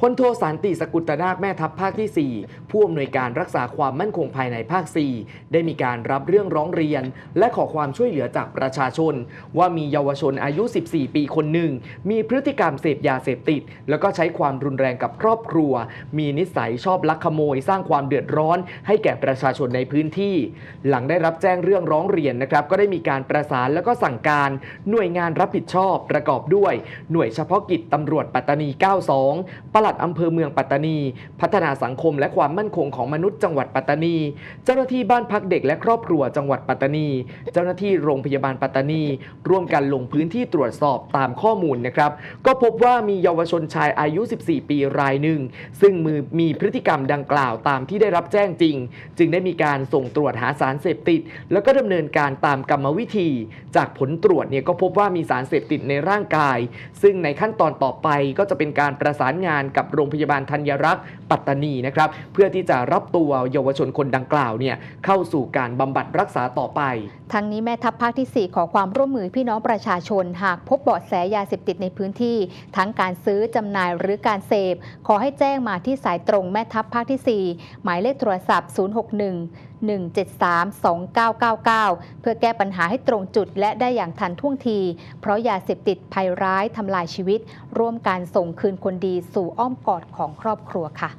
พลโทสันติสกุลตนาคแม่ทัพภาคที่ 4 ผู้อำนวยการรักษาความมั่นคงภายในภาค 4 ได้มีการรับเรื่องร้องเรียน และขอความช่วยเหลือจากประชาชน ว่ามีเยาวชนอายุ 14 ปีคนหนึ่ง มีพฤติกรรมเสพยาเสพติด แล้วก็ใช้ความรุนแรงกับครอบครัว มีนิสัยชอบลักขโมย สร้างความเดือดร้อน ให้แก่ประชาชนในพื้นที่ หลังได้รับแจ้งเรื่องร้องเรียนนะครับก็ได้มีการประสานแล้วก็สั่งการหน่วยงานรับผิดชอบประกอบด้วย หน่วยเฉพาะกิจตำรวจปัตตานี 92ลัดอำเภอเมืองปัตตานี พัฒนาสังคมและความมั่นคงของมนุษย์จังหวัดปัตตานี เจ้าหน้าที่บ้านพักเด็กและครอบครัวจังหวัดปัตตานี เจ้าหน้าที่โรงพยาบาลปัตตานี ร่วมกันลงพื้นที่ตรวจสอบตามข้อมูลนะครับ ก็พบว่ามีเยาวชนชายอายุ 14 ปีรายหนึ่ง ซึ่งมือมีพฤติกรรมดังกล่าวตามที่ได้รับแจ้งจริง จึงได้มีการส่งตรวจหาสารเสพติด แล้วก็ดำเนินการตามกรรมวิธี จากผลตรวจเนี่ยก็พบว่ามีสารเสพติดในร่างกาย ซึ่งในขั้นตอนต่อไปก็จะเป็นการประสานงานกับโรงพยาบาลธัญรักษ์ปัตตานีนะครับเพื่อที่จะรับตัวเยาวชนคนดังกล่าวเนี่ยเข้าสู่การบำบัดรักษาต่อไป ทั้งนี้แม่ทัพภาคที่ 4 ขอความร่วมมือพี่น้องประชาชน หากพบเบาะแสยาเสพติดในพื้นที่ ทั้งการซื้อจำหน่ายหรือการเสพ ขอให้แจ้งมาที่สายตรงแม่ทัพภาคที่ 4 หมายเลขโทรศัพท์ 061 173 2999 เพื่อแก้ปัญหาให้ตรงจุดและได้อย่างทันท่วงที เพราะยาเสพติดภัยร้ายทำลายชีวิต ร่วมการส่งคืนคนดีสู่อ้อมกอดของครอบครัวค่ะ